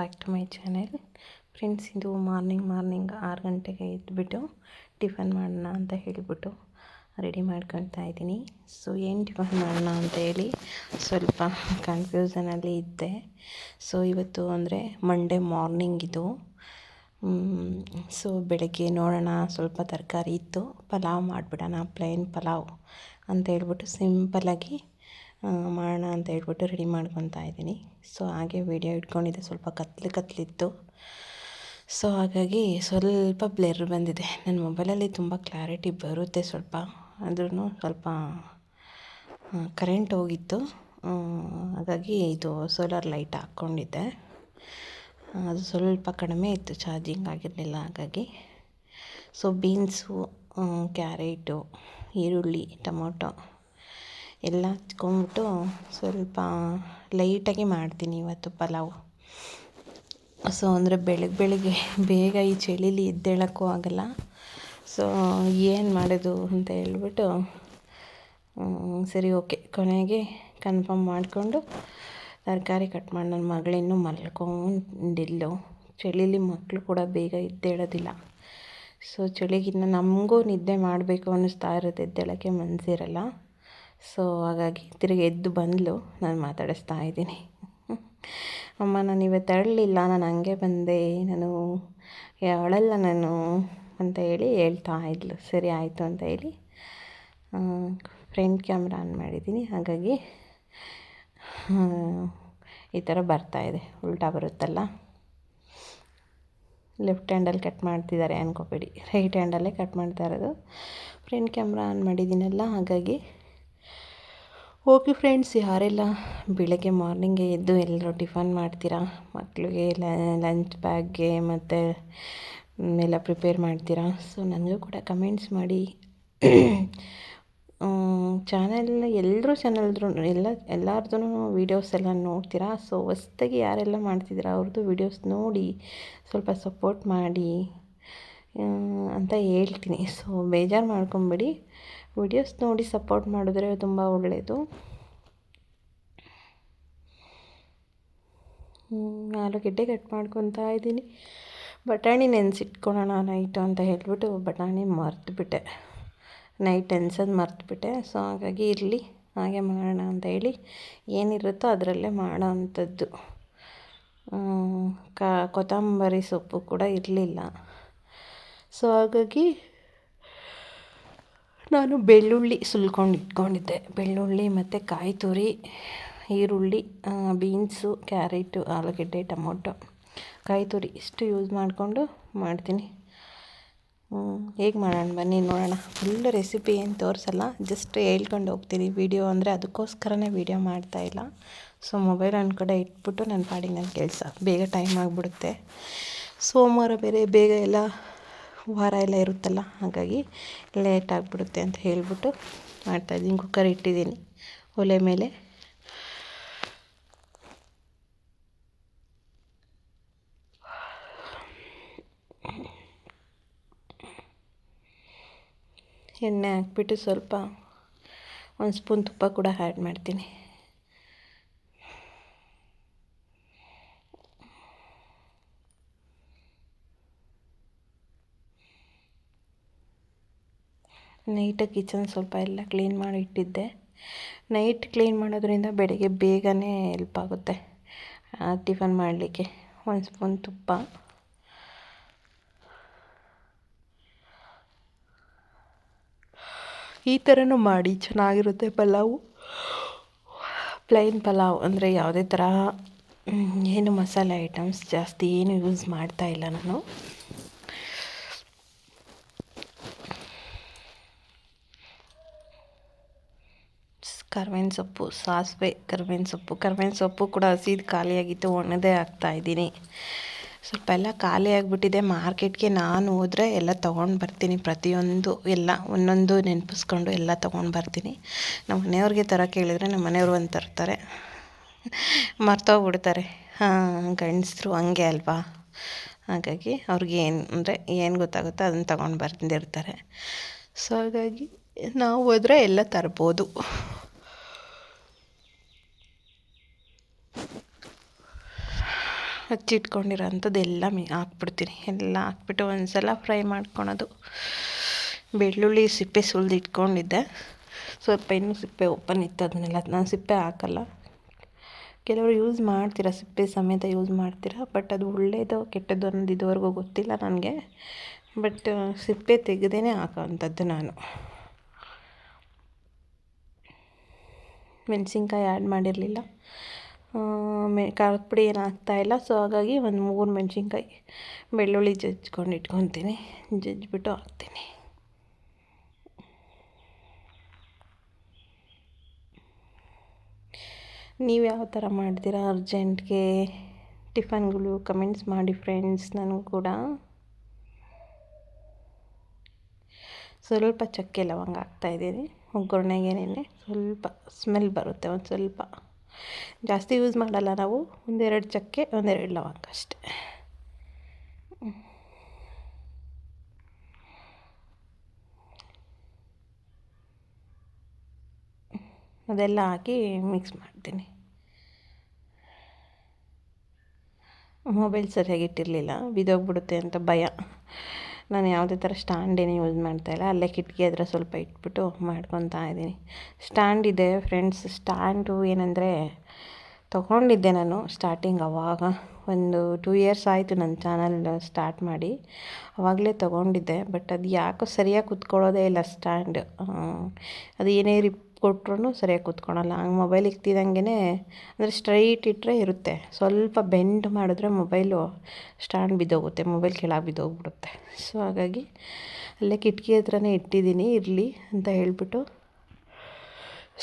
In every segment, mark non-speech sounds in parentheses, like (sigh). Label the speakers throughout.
Speaker 1: Back to my channel friends ಇದು morning morning ಆರು ಗಂಟೆಗೆ ಎದ್ದುಬಿಟ್ಟು ಟಿಫನ್ ಮಾಡೋಣ ಅಂತ ಹೇಳಿಬಿಟ್ಟು ರೆಡಿ ಮಾಡ್ಕೊಳ್ತಾ ಇದ್ದೀನಿ. ಸೊ ಏನು ಟಿಫನ್ ಮಾಡೋಣ ಅಂತ ಹೇಳಿ ಸ್ವಲ್ಪ ಕನ್ಫ್ಯೂಸನಲ್ಲಿ ಇದ್ದೆ. ಸೊ ಇವತ್ತು ಅಂದರೆ ಮಂಡೇ ಮಾರ್ನಿಂಗ್ ಇದು. ಸೊ ಬೆಳಗ್ಗೆ ನೋಡೋಣ, ಸ್ವಲ್ಪ ತರಕಾರಿ ಇತ್ತು. ಪಲಾವ್ ಮಾಡಿಬಿಡೋಣ ಪ್ಲೇನ್ ಪಲಾವ್ ಅಂತ ಹೇಳ್ಬಿಟ್ಟು ಸಿಂಪಲಾಗಿ ಮಾಡೋಣ ಅಂತ ಹೇಳ್ಬಿಟ್ಟು ರೆಡಿ ಮಾಡ್ಕೊತಾ ಇದ್ದೀನಿ. ಸೊ ಹಾಗೆ ವೀಡಿಯೋ ಇಟ್ಕೊಂಡಿದ್ದೆ. ಸ್ವಲ್ಪ ಕತ್ಲು ಕತ್ಲಿತ್ತು. ಸೊ ಹಾಗಾಗಿ ಸ್ವಲ್ಪ ಬ್ಲರ್ ಬಂದಿದೆ. ನನ್ನ ಮೊಬೈಲಲ್ಲಿ ತುಂಬ ಕ್ಲಾರಿಟಿ ಬರುತ್ತೆ ಸ್ವಲ್ಪ. ಆದ್ರೂ ಸ್ವಲ್ಪ ಕರೆಂಟ್ ಹೋಗಿತ್ತು. ಹಾಗಾಗಿ ಇದು ಸೋಲಾರ್ ಲೈಟ್ ಹಾಕ್ಕೊಂಡಿದ್ದೆ. ಅದು ಸ್ವಲ್ಪ ಕಡಿಮೆ ಇತ್ತು ಚಾರ್ಜಿಂಗ್ ಆಗಿರಲಿಲ್ಲ ಹಾಗಾಗಿ. ಸೊ ಬೀನ್ಸು ಕ್ಯಾರೆಟು ಈರುಳ್ಳಿ, ಟೊಮೊಟೊ ಎಲ್ಲ ಹಚ್ಕೊಂಬಿಟ್ಟು ಸ್ವಲ್ಪ ಲೈಟಾಗಿ ಮಾಡ್ತೀನಿ ಇವತ್ತು ಪಲಾವು. ಸೊ ಅಂದರೆ ಬೆಳಗ್ಗೆ ಬೆಳಗ್ಗೆ ಬೇಗ ಈ ಚಳಿಲಿ ಎದ್ದೇಳೋಕ್ಕೂ ಆಗಲ್ಲ. ಸೊ ಏನು ಮಾಡೋದು ಅಂತ ಹೇಳ್ಬಿಟ್ಟು ಸರಿ, ಓಕೆ. ಕೊನೆಗೆ ಕನ್ಫರ್ಮ್ ಮಾಡಿಕೊಂಡು ತರಕಾರಿ ಕಟ್ ಮಾಡಿ ನನ್ನ ಮಗಳಿನ್ನೂ ಮಲ್ಕೊಂಡಿಲ್ಲು. ಚಳಿಲಿ ಮಕ್ಕಳು ಕೂಡ ಬೇಗ ಎದ್ದೇಳೋದಿಲ್ಲ. ಸೊ ಚಳಿಗಿನ್ನ ನಮಗೂ ನಿದ್ದೆ ಮಾಡಬೇಕು ಅನ್ನಿಸ್ತಾ ಇರುತ್ತೆ, ಎದ್ದೇಳೋಕ್ಕೆ ಮನಸ್ಸಿರಲ್ಲ ಸೊ ಹಾಗಾಗಿ ತಿರುಗಿ ಎದ್ದು ಬಂದಳು ನಾನು ಮಾತಾಡಿಸ್ತಾ ಇದ್ದೀನಿ. ಅಮ್ಮ, ನಾನು ಇವತ್ತು ಅಳಲಿಲ್ಲ ನಾನು ಹಂಗೆ ಬಂದೆ. ನಾನು ಅಳಲ್ಲ ನಾನು ಅಂತ ಹೇಳಿ ಹೇಳ್ತಾ ಇದ್ಲು. ಸರಿ ಆಯಿತು ಅಂತ ಹೇಳಿ ಫ್ರಂಟ್ ಕ್ಯಾಮ್ರಾ ಆನ್ ಮಾಡಿದ್ದೀನಿ. ಹಾಗಾಗಿ ಈ ಥರ ಬರ್ತಾಯಿದೆ ಉಲ್ಟಾ ಬರುತ್ತಲ್ಲ? ಲೆಫ್ಟ್ ಹ್ಯಾಂಡಲ್ಲಿ ಕಟ್ ಮಾಡ್ತಿದ್ದಾರೆ ಅನ್ಕೋಬೇಡಿ. ರೈಟ್ ಹ್ಯಾಂಡಲ್ಲೇ ಕಟ್ ಮಾಡ್ತಾ ಇರೋದು. ಫ್ರಂಟ್ ಕ್ಯಾಮ್ರಾ ಆನ್ ಮಾಡಿದ್ದೀನಲ್ಲ, ಹಾಗಾಗಿ ಓಕೆ ಫ್ರೆಂಡ್ಸ್ ಯಾರೆಲ್ಲ ಬೆಳಗ್ಗೆ ಮಾರ್ನಿಂಗೇ ಎದ್ದು ಎಲ್ಲರೂ ಟಿಫನ್ ಮಾಡ್ತೀರಾ? ಮಕ್ಕಳಿಗೆ ಲಂಚ್ ಬ್ಯಾಗ್ಗೆ ಮತ್ತು ಎಲ್ಲ ಪ್ರಿಪೇರ್ ಮಾಡ್ತೀರಾ? ಸೊ ನನಗೂ ಕೂಡ ಕಮೆಂಟ್ಸ್ ಮಾಡಿ. ಚಾನಲ್ ಎಲ್ಲರೂ ಚಾನಲ್ದ್ರು ಎಲ್ಲ ಎಲ್ಲರದ್ದು ವೀಡಿಯೋಸ್ ಎಲ್ಲ ನೋಡ್ತೀರಾ? ಸೊ ಹೊಸ್ದಾಗಿ ಯಾರೆಲ್ಲ ಮಾಡ್ತಿದ್ದೀರಾ ಅವ್ರದ್ದು ವೀಡಿಯೋಸ್ ನೋಡಿ ಸ್ವಲ್ಪ ಸಪೋರ್ಟ್ ಮಾಡಿ ಅಂತ ಹೇಳ್ತೀನಿ. ಸೊ ಬೇಜಾರು ಮಾಡ್ಕೊಬೇಡಿ. ವಿಡಿಯೋಸ್ ನೋಡಿ ಸಪೋರ್ಟ್ ಮಾಡಿದ್ರೆ ತುಂಬ ಒಳ್ಳೆಯದು ಆಲೂಗೆಡ್ಡೆ ಕಟ್ ಮಾಡ್ಕೊತಾ ಇದ್ದೀನಿ. ಬಟಾಣಿ ನೆನೆಸಿಟ್ಕೊಳ್ಳೋಣ ನೈಟು ಅಂತ ಹೇಳಿಬಿಟ್ಟು ಬಟಾಣಿ ಮರ್ತುಬಿಟ್ಟೆ. ನೈಟ್ ನೆನೆಸೋದು ಮರ್ತುಬಿಟ್ಟೆ. ಸೊ ಹಾಗಾಗಿ ಇರಲಿ, ಹಾಗೆ ಮಾಡೋಣ ಅಂತ ಹೇಳಿ ಏನಿರುತ್ತೋ ಅದರಲ್ಲೇ ಮಾಡೋ ಅಂಥದ್ದು ಕಾ, ಕೊತ್ತಂಬರಿ ಸೊಪ್ಪು ಕೂಡ ಇರಲಿಲ್ಲ. ಸೊ ಹಾಗಾಗಿ ನಾನು ಬೆಳ್ಳುಳ್ಳಿ ಸುಲ್ಕೊಂಡು ಇಟ್ಕೊಂಡಿದ್ದೆ. ಬೆಳ್ಳುಳ್ಳಿ ಮತ್ತು ಕಾಯಿ ತುರಿ, ಈರುಳ್ಳಿ ಬೀನ್ಸು, ಕ್ಯಾರೆಟು, ಆಲೂಗಡ್ಡೆ, ಟೊಮೊಟೊ. ಕಾಯಿ ತುರಿ ಇಷ್ಟು ಯೂಸ್ ಮಾಡಿಕೊಂಡು ಮಾಡ್ತೀನಿ. ಹೇಗೆ ಮಾಡೋಣ ಬನ್ನಿ ನೋಡೋಣ. ಫುಲ್ ರೆಸಿಪಿ ಏನು ತೋರಿಸಲ್ಲ ಜಸ್ಟ್ ಹೇಳ್ಕೊಂಡು ಹೋಗ್ತೀನಿ. ವೀಡಿಯೋ ಅಂದರೆ ಅದಕ್ಕೋಸ್ಕರನೇ ವೀಡಿಯೋ ಮಾಡ್ತಾಯಿಲ್ಲ ಸೊ ಮೊಬೈಲ್ ಒಂದು ಕಡೆ ಇಟ್ಬಿಟ್ಟು ನನ್ನ ಪಾಡಿಗೆ ನನ್ನ ಕೆಲಸ. ಬೇಗ ಟೈಮ್ ಆಗಿಬಿಡುತ್ತೆ. ಸೋಮವಾರ ಬೇರೆ ಬೇಗ ಎಲ್ಲ ವಾರ ಎಲ್ಲ ಇರುತ್ತಲ್ಲ, ಹಾಗಾಗಿ ಲೇಟ್ ಆಗಿಬಿಡುತ್ತೆ ಅಂತ ಹೇಳಿಬಿಟ್ಟು ಮಾಡ್ತಾಯಿದ್ದೀನಿ ಕುಕ್ಕರ್ ಇಟ್ಟಿದ್ದೀನಿ. ಒಲೆ ಮೇಲೆ. ಎಣ್ಣೆ ಹಾಕ್ಬಿಟ್ಟು ಸ್ವಲ್ಪ ಒಂದು ಸ್ಪೂನ್ ತುಪ್ಪ ಕೂಡ ಆ್ಯಡ್ ಮಾಡ್ತೀನಿ. ನೈಟಾಗಿ ಕಿಚನ್ ಸ್ವಲ್ಪ ಎಲ್ಲ ಕ್ಲೀನ್ ಮಾಡಿ ಇಟ್ಟಿದ್ದೆ. ನೈಟ್ ಕ್ಲೀನ್ ಮಾಡೋದ್ರಿಂದ ಬೆಳಗ್ಗೆ ಬೇಗನೆ ಹೆಲ್ಪ್ ಆಗುತ್ತೆ ಟಿಫನ್ ಮಾಡಲಿಕ್ಕೆ. ಒಂದು ಸ್ಪೂನ್ ತುಪ್ಪ. ಈ ಥರನೂ ಮಾಡಿ, ಚೆನ್ನಾಗಿರುತ್ತೆ ಪಲಾವು. ಪ್ಲೈನ್ ಪಲಾವ್ ಅಂದರೆ ಯಾವುದೇ ಥರ ಏನು ಮಸಾಲೆ ಐಟಮ್ಸ್ ಜಾಸ್ತಿ ಏನು ಯೂಸ್ ಮಾಡ್ತಾ ಇಲ್ಲ ನಾನು. ಕರ್ಬೇವಿನ ಸೊಪ್ಪು, ಸಾಸಿವೆ ಕರ್ಬೇವಿನ ಸೊಪ್ಪು. ಕರ್ಬೇವಿನ ಸೊಪ್ಪು ಕೂಡ ಹಸಿದು ಖಾಲಿಯಾಗಿತ್ತು, ಒಣದೇ ಇದ್ದೀನಿ. ಸ್ವಲ್ಪ ಎಲ್ಲ ಖಾಲಿ ಆಗಿಬಿಟ್ಟಿದೆ. ಮಾರ್ಕೆಟ್ಗೆ ನಾನು ಹೋದರೆ ಎಲ್ಲ ತೊಗೊಂಡು ಬರ್ತೀನಿ. ಪ್ರತಿಯೊಂದು ಎಲ್ಲ, ಒಂದೊಂದು ನೆನಪಿಸ್ಕೊಂಡು ಎಲ್ಲ ತೊಗೊಂಡು ಬರ್ತೀನಿ. ನಮ್ಮ ಮನೆಯವ್ರಿಗೆ ಥರ ಕೇಳಿದರೆ ನಮ್ಮ ಮನೆಯವರು ಒಂದು ತರ್ತಾರೆ ಮರ್ತೋಗ್ಬಿಡ್ತಾರೆ. ಹಾಂ, ಗಂಡಸರು ಹಂಗೆ ಅಲ್ವಾ? ಹಾಗಾಗಿ ಅವ್ರಿಗೆ ಏನು ಅಂದರೆ ಏನು ಗೊತ್ತಾಗುತ್ತೋ ಅದನ್ನು ತೊಗೊಂಡು ಬಂದಿರ್ತಾರೆ ಸೊ ಹಾಗಾಗಿ ನಾವು ಹೋದರೆ ಎಲ್ಲ ತರ್ಬೋದು. ಹಚ್ಚಿಟ್ಕೊಂಡಿರೋ ಅಂಥದ್ದು ಎಲ್ಲ ಮಿ, ಹಾಕ್ಬಿಡ್ತೀನಿ. ಎಲ್ಲ ಹಾಕ್ಬಿಟ್ಟು ಒಂದ್ಸಲ ಫ್ರೈ ಮಾಡ್ಕೊಳೋದು. ಬೆಳ್ಳುಳ್ಳಿ ಸಿಪ್ಪೆ ಸುಲಿದಿಟ್ಕೊಂಡಿದ್ದೆ. ಸ್ವಲ್ಪ ಇನ್ನೂ ಸಿಪ್ಪೆ ಓಪನ್ ಇತ್ತು ಅದನ್ನೆಲ್ಲ, ನಾನು ಸಿಪ್ಪೆ ಹಾಕಲ್ಲ. ಕೆಲವರು ಯೂಸ್ ಮಾಡ್ತೀರಾ, ಸಿಪ್ಪೆ ಸಮೇತ ಯೂಸ್ ಮಾಡ್ತೀರಾ, ಬಟ್ ಅದು ಒಳ್ಳೆಯದು ಕೆಟ್ಟದ್ದು ಅನ್ನೋದು ಇದುವರೆಗೂ ಗೊತ್ತಿಲ್ಲ ನನಗೆ. ಬಟ್ ಸಿಪ್ಪೆ ತೆಗೆದೇ ಹಾಕೋವಂಥದ್ದು ನಾನು. ಮೆಣಸಿನ್ಕಾಯಿ ಆ್ಯಡ್ ಮಾಡಿರಲಿಲ್ಲ. ಮೆ, ಖಾರದ ಪುಡಿ ಏನು ಹಾಕ್ತಾಯಿಲ್ಲ ಸೊ ಹಾಗಾಗಿ ಒಂದು ಮೂರು ಮೆಣಸಿನ್ಕಾಯಿ, ಬೆಳ್ಳುಳ್ಳಿ ಜಜ್ಕೊಂಡು ಇಟ್ಕೊತೀನಿ. ಜಜ್ಜಿಬಿಟ್ಟು ಹಾಕ್ತೀನಿ. ನೀವು ಯಾವ ಥರ ಮಾಡ್ತೀರಾ ಅರ್ಜೆಂಟ್ಗೆ? ಟಿಫನ್ಗಳು ಕಮೆಂಟ್ಸ್ ಮಾಡಿ ಫ್ರೆಂಡ್ಸ್ ನನಗೂ ಕೂಡ. ಸ್ವಲ್ಪ ಚಕ್ಕೆ ಲವಂಗ ಹಾಕ್ತಾಯಿದ್ದೀನಿ ಒಗ್ಗರಣೆಗೆ ಸ್ವಲ್ಪ ಸ್ಮೆಲ್ ಬರುತ್ತೆ, ಒಂದು ಸ್ವಲ್ಪ. ಜಾಸ್ತಿ ಯೂಸ್ ಮಾಡಲ್ಲ ನಾವು. ಒಂದೆರಡು ಚಕ್ಕೆ, ಒಂದೆರಡು ಲವಂಗ ಅಷ್ಟೆ. ಅದೆಲ್ಲ ಹಾಕಿ ಮಿಕ್ಸ್ ಮಾಡ್ತೀನಿ. ಮೊಬೈಲ್ ಸರಿಯಾಗಿ ಇಟ್ಟಿರಲಿಲ್ಲ. ಬಿದ್ದೋಗ್ಬಿಡುತ್ತೆ ಅಂತ ಭಯ. ನಾನು ಯಾವುದೇ ಥರ ಸ್ಟ್ಯಾಂಡೇನು ಯೂಸ್ ಮಾಡ್ತಾ ಇಲ್ಲ. ಅಲ್ಲೇ ಕಿಟಕಿ ಹತ್ರ ಸ್ವಲ್ಪ ಇಟ್ಬಿಟ್ಟು ಮಾಡ್ಕೊತಾ ಇದ್ದೀನಿ. ಸ್ಟ್ಯಾಂಡ್ ಇದೆ ಫ್ರೆಂಡ್ಸ್. ಸ್ಟ್ಯಾಂಡು ಏನಂದರೆ ತೊಗೊಂಡಿದ್ದೆ ನಾನು ಸ್ಟಾರ್ಟಿಂಗ್ ಅವಾಗ. ಒಂದು ಟೂ ಇಯರ್ಸ್ ಆಯಿತು ನನ್ನ ಚಾನಲ್ ಸ್ಟಾರ್ಟ್ ಮಾಡಿ. ಆವಾಗಲೇ ತೊಗೊಂಡಿದ್ದೆ. ಬಟ್ ಅದು ಯಾಕೋ ಸರಿಯಾಗಿ ಕುತ್ಕೊಳ್ಳೋದೇ ಇಲ್ಲ ಸ್ಟ್ಯಾಂಡ್. ಅದು ಏನೇ ರಿಪ್ ಕೊಟ್ರೂ ಸರಿಯಾಗಿ ಕೂತ್ಕೊಳಲ್ಲ. ಹಂಗೆ ಮೊಬೈಲ್ ಇಕ್ತಿದಂಗೆ ಅಂದರೆ ಸ್ಟ್ರೈಟ್ ಇಟ್ಟರೆ ಇರುತ್ತೆ. ಸ್ವಲ್ಪ ಬೆಂಡ್ ಮಾಡಿದ್ರೆ ಮೊಬೈಲು ಸ್ಟ್ಯಾಂಡ್ ಬಿದ್ದೋಗುತ್ತೆ ಮೊಬೈಲ್ ಕೆಳಗೆ ಬಿದ್ದೋಗ್ಬಿಡುತ್ತೆ. ಸೊ ಹಾಗಾಗಿ ಅಲ್ಲೇ ಕಿಟಕಿ ಹತ್ರನೇ ಇಟ್ಟಿದ್ದೀನಿ, ಇರಲಿ ಅಂತ ಹೇಳಿಬಿಟ್ಟು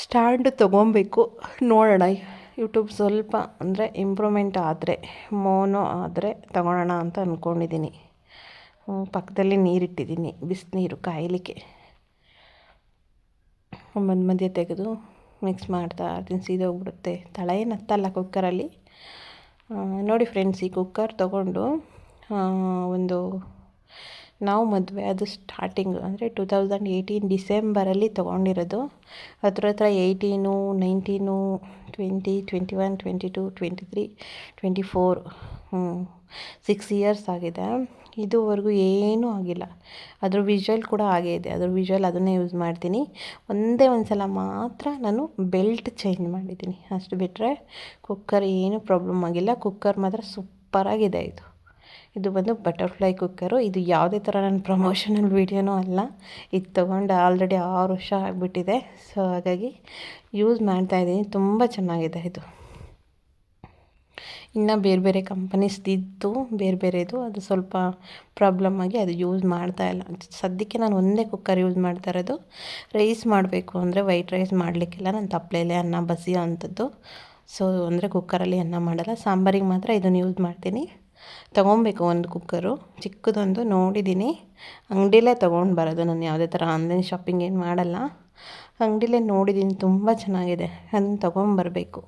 Speaker 1: ಸ್ಟ್ಯಾಂಡ್ ತೊಗೊಬೇಕು. ನೋಡೋಣ ಯೂಟ್ಯೂಬ್ ಸ್ವಲ್ಪ ಅಂದರೆ ಇಂಪ್ರೂವ್ಮೆಂಟ್ ಆದರೆ ಮೋನೋ ಆದರೆ ತಗೊಳ್ಳೋಣ ಅಂತ ಅಂದ್ಕೊಂಡಿದ್ದೀನಿ ಪಕ್ಕದಲ್ಲಿ ನೀರಿಟ್ಟಿದ್ದೀನಿ, ಬಿಸಿನೀರು ಕಾಯಲಿಕ್ಕೆ. ಮಧ್ಯ ಮಧ್ಯೆ ತೆಗೆದು ಮಿಕ್ಸ್ ಮಾಡ್ತಾ ಇರ್ತೀನಿ ಸೀದೋಗ್ಬಿಡುತ್ತೆ. ತಳ ಏನು ಹತ್ತಲ್ಲ ಕುಕ್ಕರಲ್ಲಿ ನೋಡಿ ಫ್ರೆಂಡ್ಸ್ ಈ ಕುಕ್ಕರ್ ತೊಗೊಂಡು ಒಂದು ನಾವು ಮದುವೆ ಅದು ಸ್ಟಾರ್ಟಿಂಗ್ ಅಂದರೆ ಟೂ ತೌಸಂಡ್ ಏಯ್ಟೀನ್ ಡಿಸೆಂಬರಲ್ಲಿ ತೊಗೊಂಡಿರೋದು. ಹತ್ರ ಹತ್ರ eighteen nineteen twenty twenty one twenty two twenty three twenty four six years ಆಗಿದೆ. ಇದುವರೆಗೂ ಏನೂ ಆಗಿಲ್ಲ. ಅದ್ರ ವಿಜುವಲ್ ಕೂಡ ಹಾಗೇ ಇದೆ. ಅದ್ರ ವಿಜುವಲ್ ಅದನ್ನೇ ಯೂಸ್ ಮಾಡ್ತೀನಿ. ಒಂದೇ ಒಂದು ಸಲ ಮಾತ್ರ ನಾನು ಬೆಲ್ಟ್ ಚೇಂಜ್ ಮಾಡಿದ್ದೀನಿ. ಅಷ್ಟು ಬಿಟ್ಟರೆ ಕುಕ್ಕರ್ ಏನೂ ಪ್ರಾಬ್ಲಮ್ ಆಗಿಲ್ಲ. ಕುಕ್ಕರ್ ಮಾತ್ರ ಸೂಪರಾಗಿದೆ ಇದು. ಇದು ಬಂದು ಬಟರ್ಫ್ಲೈ ಕುಕ್ಕರು ಇದು ಯಾವುದೇ ಥರ ನನ್ನ ಪ್ರಮೋಷನಲ್ ವೀಡಿಯೋನೂ ಅಲ್ಲ. ಇದು ತೊಗೊಂಡು ಆಲ್ರೆಡಿ ಆರು ವರ್ಷ ಆಗಿಬಿಟ್ಟಿದೆ. ಸೊ ಹಾಗಾಗಿ ಯೂಸ್ ಮಾಡ್ತಾಯಿದ್ದೀನಿ ತುಂಬ ಚೆನ್ನಾಗಿದೆ ಇದು. ಇನ್ನು ಬೇರೆ ಬೇರೆ ಕಂಪನೀಸ್ದಿತ್ತು ಬೇರೆ ಬೇರೆದು ಅದು ಸ್ವಲ್ಪ ಪ್ರಾಬ್ಲಮ್ ಆಗಿ ಅದು ಯೂಸ್ ಮಾಡ್ತಾ ಇಲ್ಲ. ಸದ್ಯಕ್ಕೆ ನಾನು ಒಂದೇ ಕುಕ್ಕರ್ ಯೂಸ್ ಮಾಡ್ತಾ ಇರೋದು. ರೈಸ್ ಮಾಡಬೇಕು ಅಂದರೆ ವೈಟ್ ರೈಸ್ ಮಾಡಲಿಕ್ಕಿಲ್ಲ. ನಾನು ತಪ್ಪಲೆಲೆ ಅನ್ನ ಬಸಿಯೋ ಅಂಥದ್ದು. ಸೊ ಅಂದರೆ ಕುಕ್ಕರಲ್ಲಿ ಅನ್ನ ಮಾಡಲ್ಲ. ಸಾಂಬಾರಿಗೆ ಮಾತ್ರ ಇದನ್ನು ಯೂಸ್ ಮಾಡ್ತೀನಿ. ತೊಗೊಬೇಕು ಒಂದು ಕುಕ್ಕರು ಚಿಕ್ಕದೊಂದು ನೋಡಿದ್ದೀನಿ ಅಂಗಡಿಲೇ ತೊಗೊಂಡು ಬರೋದು ನಾನು. ಯಾವುದೇ ಥರ ಆನ್ಲೈನ್ ಶಾಪಿಂಗ್ ಏನು ಮಾಡಲ್ಲ. ಅಂಗಡಿಲೇ ನೋಡಿದ್ದೀನಿ ತುಂಬ ಚೆನ್ನಾಗಿದೆ. ಅದನ್ನು ತೊಗೊಂಬರ್ಬೇಕು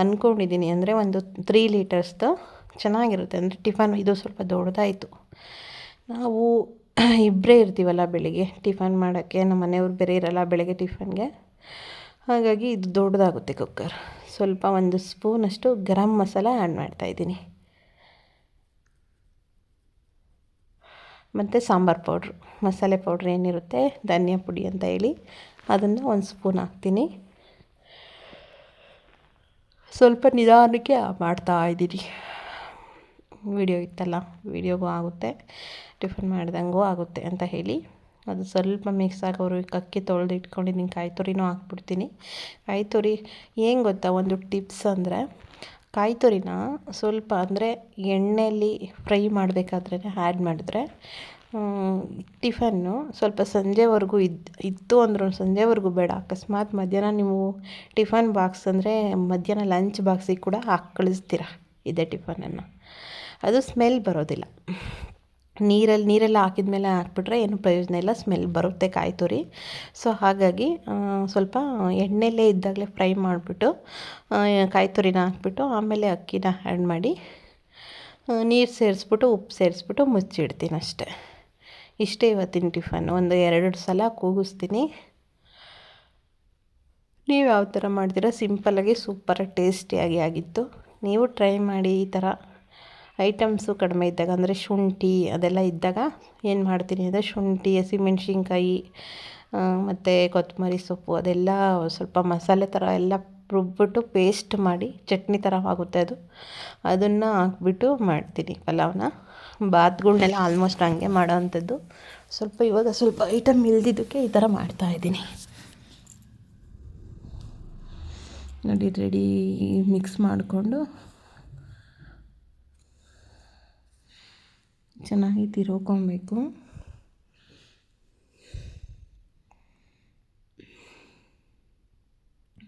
Speaker 1: ಅಂದ್ಕೊಂಡಿದ್ದೀನಿ ಅಂದರೆ ಒಂದು ತ್ರೀ ಲೀಟರ್ಸ್ದು ಚೆನ್ನಾಗಿರುತ್ತೆ. ಅಂದರೆ ಟಿಫನ್ ಇದು ಸ್ವಲ್ಪ ದೊಡ್ಡದಾಯಿತು. ನಾವು (clears throat) ಇಬ್ಬರೇ ಇರ್ತೀವಲ್ಲ ಬೆಳಿಗ್ಗೆ ಟಿಫನ್ ಮಾಡೋಕ್ಕೆ. ನಮ್ಮ ಮನೆಯವ್ರು ಬೇರೆ ಇರಲ್ಲ ಬೆಳಗ್ಗೆ ಟಿಫನ್ಗೆ. ಹಾಗಾಗಿ ಇದು ದೊಡ್ಡದಾಗುತ್ತೆ ಕುಕ್ಕರ್. ಸ್ವಲ್ಪ ಒಂದು ಸ್ಪೂನಷ್ಟು ಗರಂ ಮಸಾಲ ಆ್ಯಡ್ ಮಾಡ್ತಾಯಿದ್ದೀನಿ ಮತ್ತು ಸಾಂಬಾರು ಪೌಡ್ರು. ಮಸಾಲೆ ಪೌಡ್ರ್ ಏನಿರುತ್ತೆ? ಧನಿಯಾ ಪುಡಿ ಅಂತ ಹೇಳಿ. ಅದನ್ನು ಒಂದು ಸ್ಪೂನ್ ಹಾಕ್ತೀನಿ. ಸ್ವಲ್ಪ ನಿಧಾನಕ್ಕೆ ಮಾಡ್ತಾ ಇದ್ದೀನಿ ವಿಡಿಯೋ ಇತ್ತಲ್ಲ ವಿಡಿಯೋಗೂ ಆಗುತ್ತೆ, ಟಿಫನ್ ಮಾಡ್ದಂಗೂ ಆಗುತ್ತೆ ಅಂತ ಹೇಳಿ. ಅದು ಸ್ವಲ್ಪ ಮಿಕ್ಸ್ ಆಗೋರು ಅಕ್ಕಿ ತೊಳೆದು ಇಟ್ಕೊಂಡಿದ್ದೀನಿ ಕಾಯಿ ತುರಿನೂ ಹಾಕ್ಬಿಡ್ತೀನಿ. ಕಾಯಿ ತುರಿ ಏನು ಗೊತ್ತಾ ಒಂದು ಟಿಪ್ಸ್ ಅಂದರೆ, ಕಾಯಿ ತುರಿನ ಸ್ವಲ್ಪ ಅಂದರೆ ಎಣ್ಣೆಯಲ್ಲಿ ಫ್ರೈ ಮಾಡಬೇಕಾದ್ರೆ ಆ್ಯಡ್ ಮಾಡಿದ್ರೆ ಟಿಫನ್ನು ಸ್ವಲ್ಪ ಸಂಜೆವರೆಗೂ ಇದ್ದು ಇತ್ತು ಅಂದರೂ ಸಂಜೆವರೆಗೂ ಬೇಡ. ಅಕಸ್ಮಾತ್ ಮಧ್ಯಾಹ್ನ ನೀವು ಟಿಫನ್ ಬಾಕ್ಸ್ ಅಂದರೆ ಮಧ್ಯಾಹ್ನ ಲಂಚ್ ಬಾಕ್ಸಿಗೆ ಕೂಡ ಹಾಕಿ ಕಳಿಸ್ತೀರ ಇದೇ ಟಿಫನನ್ನು. ಅದು ಸ್ಮೆಲ್ ಬರೋದಿಲ್ಲ. ನೀರಲ್ಲಿ, ನೀರೆಲ್ಲ ಹಾಕಿದ ಮೇಲೆ ಹಾಕ್ಬಿಟ್ರೆ ಏನು ಪ್ರಯೋಜನ ಇಲ್ಲ, ಸ್ಮೆಲ್ ಬರುತ್ತೆ ಕಾಯಿ ತುರಿ. ಸೊ ಹಾಗಾಗಿ ಸ್ವಲ್ಪ ಎಣ್ಣೆಲೇ ಇದ್ದಾಗಲೇ ಫ್ರೈ ಮಾಡಿಬಿಟ್ಟು ಕಾಯಿ ತುರಿನ ಹಾಕ್ಬಿಟ್ಟು ಆಮೇಲೆ ಅಕ್ಕಿನ ಆ್ಯಡ್ ಮಾಡಿ ನೀರು ಸೇರಿಸ್ಬಿಟ್ಟು, ಉಪ್ಪು ಸೇರಿಸ್ಬಿಟ್ಟು ಮುಚ್ಚಿಡ್ತೀನಿ ಅಷ್ಟೇ ಇಷ್ಟೇ ಇವತ್ತಿನ ಟಿಫನ್. ಒಂದು ಎರಡು ಸಲ ಕೂಗಿಸ್ತೀನಿ. ನೀವು ಯಾವ ಥರ ಮಾಡ್ತೀರಾ? ಸಿಂಪಲ್ಲಾಗಿ ಸೂಪರಾಗಿ ಟೇಸ್ಟಿಯಾಗಿ ಆಗಿತ್ತು. ನೀವು ಟ್ರೈ ಮಾಡಿ ಈ ಥರ. ಐಟಮ್ಸು ಕಡಿಮೆ ಇದ್ದಾಗ, ಅಂದರೆ ಶುಂಠಿ ಅದೆಲ್ಲ ಇದ್ದಾಗ ಏನು ಮಾಡ್ತೀನಿ ಅಂದರೆ ಶುಂಠಿ, ಹಸಿಮೆಣ್ಸಿನ್ಕಾಯಿ ಮತ್ತು ಕೊತ್ತಂಬರಿ ಸೊಪ್ಪು ಅದೆಲ್ಲ ಸ್ವಲ್ಪ ಮಸಾಲೆ ಥರ ಎಲ್ಲ ರುಬ್ಬಿಟ್ಟು ಪೇಸ್ಟ್ ಮಾಡಿ, ಚಟ್ನಿ ಥರ ಆಗುತ್ತೆ ಅದು. ಅದನ್ನು ಹಾಕ್ಬಿಟ್ಟು ಮಾಡ್ತೀನಿ ಪಲಾವ್ನ. ಬಾತ್ಗಳ್ನೆಲ್ಲ ಆಲ್ಮೋಸ್ಟ್ ಹಂಗೆ ಮಾಡೋವಂಥದ್ದು ಸ್ವಲ್ಪ ಇವಾಗ ಸ್ವಲ್ಪ ಐಟಮ್ ಇಲ್ದಿದ್ದಕ್ಕೆ ಈ ಥರ ಮಾಡ್ತಾಯಿದ್ದೀನಿ ನೋಡಿ ರೆಡಿ ಮಿಕ್ಸ್ ಮಾಡಿಕೊಂಡು ಚೆನ್ನಾಗಿ ತಿರ್ಕೊಬೇಕು.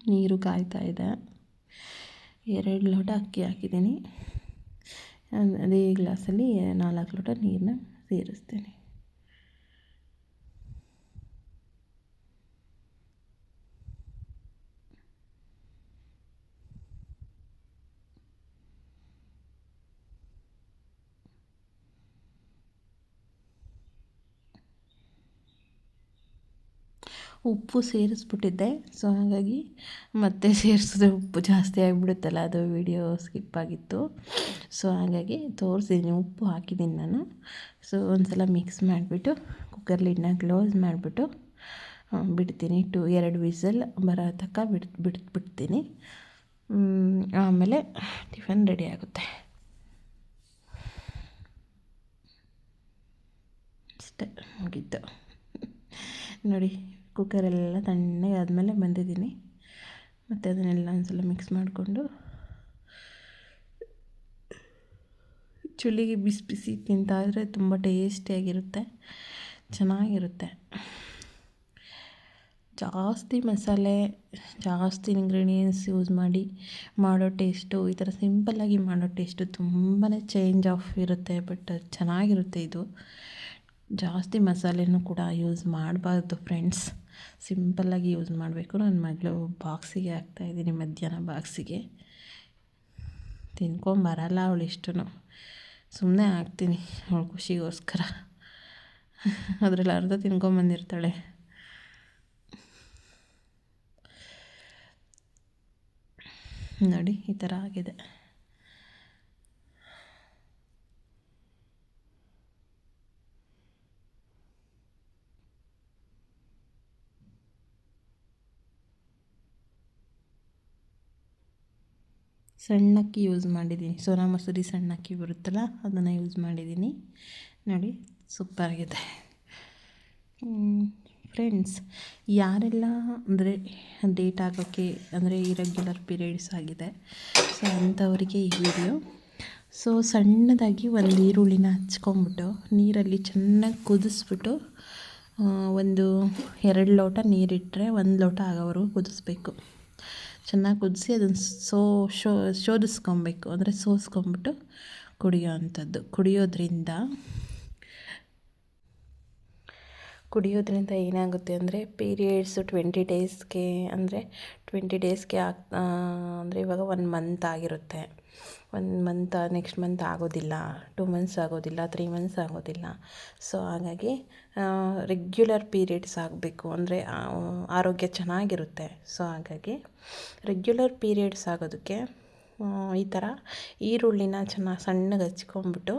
Speaker 1: ನೀರು ಕಾಯ್ತಾ ಇದೆ. ಎರಡು ಲೋಟ ಅಕ್ಕಿ ಹಾಕಿದ್ದೀನಿ. ಅದೇ ಗ್ಲಾಸಲ್ಲಿ ನಾಲ್ಕು ಲೋಟ ನೀರನ್ನ ಸೇರಿಸ್ತೀನಿ. ಉಪ್ಪು ಸೇರಿಸ್ಬಿಟ್ಟಿದ್ದೆ. ಸೊ ಹಾಗಾಗಿ ಮತ್ತೆ ಸೇರಿಸಿದ್ರೆ ಉಪ್ಪು ಜಾಸ್ತಿ ಆಗಿಬಿಡುತ್ತಲ್ಲ, ಅದು ವಿಡಿಯೋ ಸ್ಕಿಪ್ ಆಗಿತ್ತು. ಸೊ ಹಾಗಾಗಿ ತೋರಿಸಿದ್ದೀನಿ ಉಪ್ಪು ಹಾಕಿದ್ದೀನಿ ನಾನು. ಸೊ ಒಂದು ಸಲ ಮಿಕ್ಸ್ ಮಾಡಿಬಿಟ್ಟು ಕುಕ್ಕರ್ ಲಿಡ್ನ ಕ್ಲೋಸ್ ಮಾಡಿಬಿಟ್ಟು ಬಿಡ್ತೀನಿ. ಟು ಎರಡು ವಿಸಲ್ ಬರೋ ತನಕ ಬಿಡ್ ಬಿಡ್, ಬಿಡ್ತೀನಿ. ಆಮೇಲೆ ಟಿಫನ್ ರೆಡಿ ಆಗುತ್ತೆ. ಅಷ್ಟೆ, ಮುಗಿತು. ನೋಡಿ ಕುಕ್ಕರೆಲ್ಲ ತಣ್ಣಗೆ ಆದಮೇಲೆ ಬಂದಿದ್ದೀನಿ. ಮತ್ತು ಅದನ್ನೆಲ್ಲ ಒಂದ್ಸಲ ಮಿಕ್ಸ್ ಮಾಡಿಕೊಂಡು ಚುಲ್ಲಿಗೆ ಬಿಸಿ ಬಿಸಿ ತಿಂತಾಯಿದ್ರೆ ತುಂಬ ಟೇಸ್ಟಿಯಾಗಿರುತ್ತೆ ಚೆನ್ನಾಗಿರುತ್ತೆ. ಜಾಸ್ತಿ ಮಸಾಲೆ, ಜಾಸ್ತಿ ಇಂಗ್ರೀಡಿಯೆಂಟ್ಸ್ ಯೂಸ್ ಮಾಡಿ ಮಾಡೋ ಟೇಸ್ಟು ಈ ಥರ ಸಿಂಪಲ್ಲಾಗಿ ಮಾಡೋ ಟೇಸ್ಟು ತುಂಬಾ ಚೇಂಜ್ ಆಫ್ ಇರುತ್ತೆ ಬಟ್ ಚೆನ್ನಾಗಿರುತ್ತೆ ಇದು. ಜಾಸ್ತಿ ಮಸಾಲೆನೂ ಕೂಡ ಯೂಸ್ ಮಾಡಬಾರ್ದು ಫ್ರೆಂಡ್ಸ್ ಸಿಂಪಲ್ಲಾಗಿ ಯೂಸ್ ಮಾಡಬೇಕು. ನನ್ನ ಮಗಳು ಬಾಕ್ಸಿಗೆ ಹಾಕ್ತಾಯಿದ್ದೀನಿ ಮಧ್ಯಾಹ್ನ ಬಾಕ್ಸಿಗೆ ತಿನ್ಕೊಂಬರಲ್ಲ ಅವಳು ಇಷ್ಟು ಸುಮ್ಮನೆ ಹಾಕ್ತೀನಿ ಅವಳು ಖುಷಿಗೋಸ್ಕರ. ಅದರಲ್ಲಿ ಅರ್ಧ ತಿನ್ಕೊಂಬಂದಿರ್ತಾಳೆ ನೋಡಿ, ಈ ಥರ ಆಗಿದೆ. ಸಣ್ಣಕ್ಕಿ ಯೂಸ್ ಮಾಡಿದ್ದೀನಿ. ಸೋನಾ ಮಸೂರಿ ಸಣ್ಣಕ್ಕಿ ಬರುತ್ತಲ್ಲ, ಅದನ್ನು ಯೂಸ್ ಮಾಡಿದ್ದೀನಿ. ನೋಡಿ ಸೂಪರಾಗಿದೆ ಫ್ರೆಂಡ್ಸ್ ಯಾರೆಲ್ಲ ಅಂದರೆ ಡೇಟ್ ಆಗೋಕ್ಕೆ ಅಂದರೆ ಇರೆಗ್ಯುಲರ್ ಪೀರಿಯಡ್ಸ್ ಆಗಿದೆ ಸೊ ಅಂಥವರಿಗೆ ಈ ವಿಡಿಯೋ ಸೊ ಸಣ್ಣದಾಗಿ ಒಂದು ಈರುಳ್ಳಿನ ಹಚ್ಕೊಂಬಿಟ್ಟು ನೀರಲ್ಲಿ ಚೆನ್ನಾಗಿ ಕುದಿಸ್ಬಿಟ್ಟು ಒಂದು ಎರಡು ಲೋಟ ನೀರಿಟ್ಟರೆ ಒಂದು ಲೋಟ ಆಗೋವರೆಗೂ ಕುದಿಸ್ಬೇಕು. ಚೆನ್ನಾಗಿ ಕುದಿಸಿ ಅದನ್ನು ಸೋ, ಶೋ ಶೋಧಿಸ್ಕೊಬೇಕು ಅಂದರೆ ಸೋಸ್ಕೊಂಬಿಟ್ಟು ಕುಡಿಯೋ ಅಂಥದ್ದು. ಕುಡಿಯೋದ್ರಿಂದ ಕುಡಿಯೋದ್ರಿಂದ ಏನಾಗುತ್ತೆ ಅಂದರೆ ಪೀರಿಯಡ್ಸು ಟ್ವೆಂಟಿ ಡೇಸ್ಗೆ ಅಂದರೆ ಟ್ವೆಂಟಿ ಡೇಸ್ಗೆ ಆಗ್ ಅಂದರೆ ಇವಾಗ ಒನ್ ಮಂತ್ ಆಗಿರುತ್ತೆ. ಒನ್ ಮಂತ್, ನೆಕ್ಸ್ಟ್ ಮಂತ್ ಆಗೋದಿಲ್ಲ, ಟೂ ಮಂತ್ಸ್ ಆಗೋದಿಲ್ಲ, ತ್ರೀ ಮಂತ್ಸ್ ಆಗೋದಿಲ್ಲ. ಸೊ ಹಾಗಾಗಿ ರೆಗ್ಯುಲರ್ ಪೀರಿಯಡ್ಸ್ ಆಗಬೇಕು ಅಂದರೆ ಆರೋಗ್ಯ ಚೆನ್ನಾಗಿರುತ್ತೆ. ಸೊ ಹಾಗಾಗಿ ರೆಗ್ಯುಲರ್ ಪೀರಿಯಡ್ಸ್ ಆಗೋದಕ್ಕೆ ಈ ಥರ ಈರುಳ್ಳಿನ ಚೆನ್ನಾಗಿ ಸಣ್ಣಗೆ ಹಚ್ಕೊಂಬಿಟ್ಟು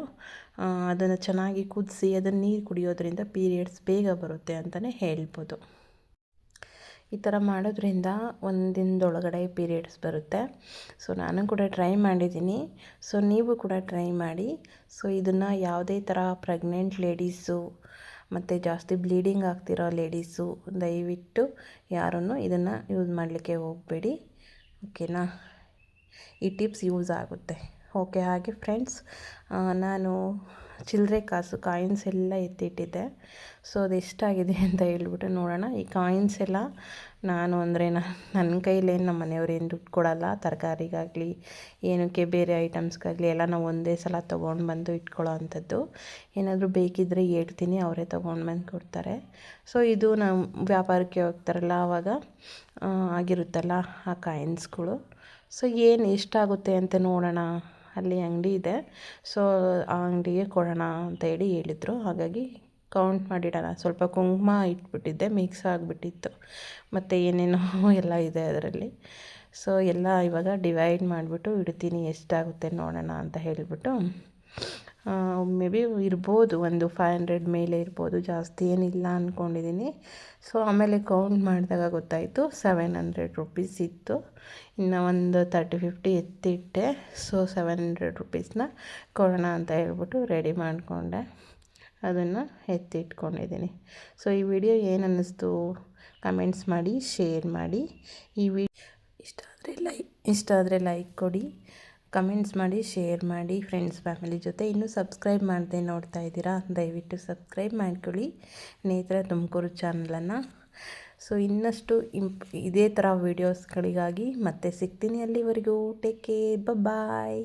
Speaker 1: ಅದನ್ನು ಚೆನ್ನಾಗಿ ಕುದಿಸಿ, ಅದನ್ನು ನೀರು ಕುಡಿಯೋದ್ರಿಂದ ಪೀರಿಯಡ್ಸ್ ಬೇಗ ಬರುತ್ತೆ ಅಂತಲೇ ಹೇಳ್ಬೋದು. ಈ ಥರ ಮಾಡೋದ್ರಿಂದ ಒಂದು ದಿನದೊಳಗಡೆ ಪೀರಿಯಡ್ಸ್ ಬರುತ್ತೆ. ಸೊ ನಾನು ಕೂಡ ಟ್ರೈ ಮಾಡಿದ್ದೀನಿ. ಸೊ ನೀವು ಕೂಡ ಟ್ರೈ ಮಾಡಿ. ಸೊ ಇದನ್ನು ಯಾವುದೇ ಥರ ಪ್ರೆಗ್ನೆಂಟ್ ಲೇಡೀಸು ಮತ್ತು ಜಾಸ್ತಿ ಬ್ಲೀಡಿಂಗ್ ಆಗ್ತಿರೋ ಲೇಡೀಸು ದಯವಿಟ್ಟು ಯಾರೂ ಇದನ್ನು ಯೂಸ್ ಮಾಡಲಿಕ್ಕೆ ಹೋಗಬೇಡಿ. ಓಕೆನಾ? ಈ ಟಿಪ್ಸ್ ಯೂಸ್ ಆಗುತ್ತೆ. ಓಕೆ ಹಾಗೆ ಫ್ರೆಂಡ್ಸ್ ನಾನು ಚಿಲ್ಲರೆ ಕಾಸು ಕಾಯಿನ್ಸ್ ಎಲ್ಲ ಎತ್ತಿಟ್ಟಿದ್ದೆ. ಸೊ ಅದು ಎಷ್ಟಾಗಿದೆ ಅಂತ ಹೇಳ್ಬಿಟ್ಟು ನೋಡೋಣ. ಈ ಕಾಯಿನ್ಸ್ ಎಲ್ಲ ನಾನು ಅಂದರೆ ನನ್ನ ಕೈಲೇನು ನಮ್ಮ ಮನೆಯವ್ರೇನು ದುಡ್ಡು ಕೊಡಲ್ಲ. ತರಕಾರಿಗಾಗಲಿ, ಏನಕ್ಕೆ ಬೇರೆ ಐಟಮ್ಸ್ಗಾಗಲಿ ಎಲ್ಲ ನಾವು ಒಂದೇ ಸಲ ತೊಗೊಂಡು ಬಂದು ಇಟ್ಕೊಳ್ಳೋ ಅಂಥದ್ದು. ಏನಾದರೂ ಬೇಕಿದ್ದರೆ ಹೇಳ್ತೀನಿ, ಅವರೇ ತೊಗೊಂಡು ಬಂದು ಕೊಡ್ತಾರೆ. ಸೊ ಇದು ನಾವು ವ್ಯಾಪಾರಕ್ಕೆ ಹೋಗ್ತಾರಲ್ಲ, ಆವಾಗ ಆಗಿರುತ್ತಲ್ಲ ಆ ಕಾಯಿನ್ಸ್ಗಳು ಸೊ ಏನು ಎಷ್ಟಾಗುತ್ತೆ ಅಂತ ನೋಡೋಣ. ಅಲ್ಲಿ ಅಂಗಡಿ ಇದೆ. ಸೊ ಆ ಅಂಗಡಿಗೆ ಕೊಡೋಣ ಅಂತ ಹೇಳಿ ಹೇಳಿದರು. ಹಾಗಾಗಿ ಕೌಂಟ್ ಮಾಡಿಡೋಣ. ಸ್ವಲ್ಪ ಕುಂಕುಮ ಇಟ್ಬಿಟ್ಟಿದ್ದೆ ಮಿಕ್ಸ್ ಆಗಿಬಿಟ್ಟಿತ್ತು. ಮತ್ತು ಏನೇನೋ (laughs) ಎಲ್ಲ ಇದೆ ಅದರಲ್ಲಿ. ಸೊ ಎಲ್ಲ ಇವಾಗ ಡಿವೈಡ್ ಮಾಡಿಬಿಟ್ಟು ಇಡ್ತೀನಿ. ಎಷ್ಟಾಗುತ್ತೆ ನೋಡೋಣ ಅಂತ ಹೇಳಿಬಿಟ್ಟು. ಮೇ ಬಿ ಇರ್ಬೋದು, ಒಂದು ಫೈವ್ ಹಂಡ್ರೆಡ್ ಮೇಲೆ ಇರ್ಬೋದು, ಜಾಸ್ತಿ ಏನಿಲ್ಲ ಅಂದ್ಕೊಂಡಿದ್ದೀನಿ ಸೊ ಆಮೇಲೆ ಕೌಂಟ್ ಮಾಡಿದಾಗ ಗೊತ್ತಾಯಿತು ಸೆವೆನ್ ಹಂಡ್ರೆಡ್ ರುಪೀಸ್ ಇತ್ತು. ಇನ್ನು ಒಂದು ತರ್ಟಿ ಫಿಫ್ಟಿ ಎತ್ತಿಟ್ಟೆ. ಸೊ ಸೆವೆನ್ ಹಂಡ್ರೆಡ್ ರುಪೀಸ್ನ ಕೊಡೋಣ ಅಂತ ಹೇಳ್ಬಿಟ್ಟು ರೆಡಿ ಮಾಡಿಕೊಂಡೆ. ಅದನ್ನು ಎತ್ತಿಟ್ಕೊಂಡಿದ್ದೀನಿ ಸೊ ಈ ವಿಡಿಯೋ ಏನು ಅನ್ನಿಸ್ತು ಕಮೆಂಟ್ಸ್ ಮಾಡಿ ಶೇರ್ ಮಾಡಿ. ಈ ವಿ ಇಷ್ಟ ಆದರೆ ಲೈಕ್ ಇಷ್ಟ ಆದರೆ ಲೈಕ್ ಕೊಡಿ. ಕಮೆಂಟ್ಸ್ ಮಾಡಿ, ಶೇರ್ ಮಾಡಿ ಫ್ರೆಂಡ್ಸ್ ಫ್ಯಾಮಿಲಿ ಜೊತೆ ಇನ್ನೂ ಸಬ್ಸ್ಕ್ರೈಬ್ ಮಾಡದೆ ನೋಡ್ತಾ ಇದ್ದೀರಾ, ದಯವಿಟ್ಟು ಸಬ್ಸ್ಕ್ರೈಬ್ ಮಾಡ್ಕೊಳ್ಳಿ. ನೇತ್ರ ತುಮಕೂರು ಚಾನಲನ್ನು ಸೊ ಇನ್ನಷ್ಟು ಇಂಪ್ ಇದೇ ಥರ ವೀಡಿಯೋಸ್ಗಳಿಗಾಗಿ ಮತ್ತೆ ಸಿಗ್ತೀನಿ ಅಲ್ಲಿವರೆಗೂ. Take care bye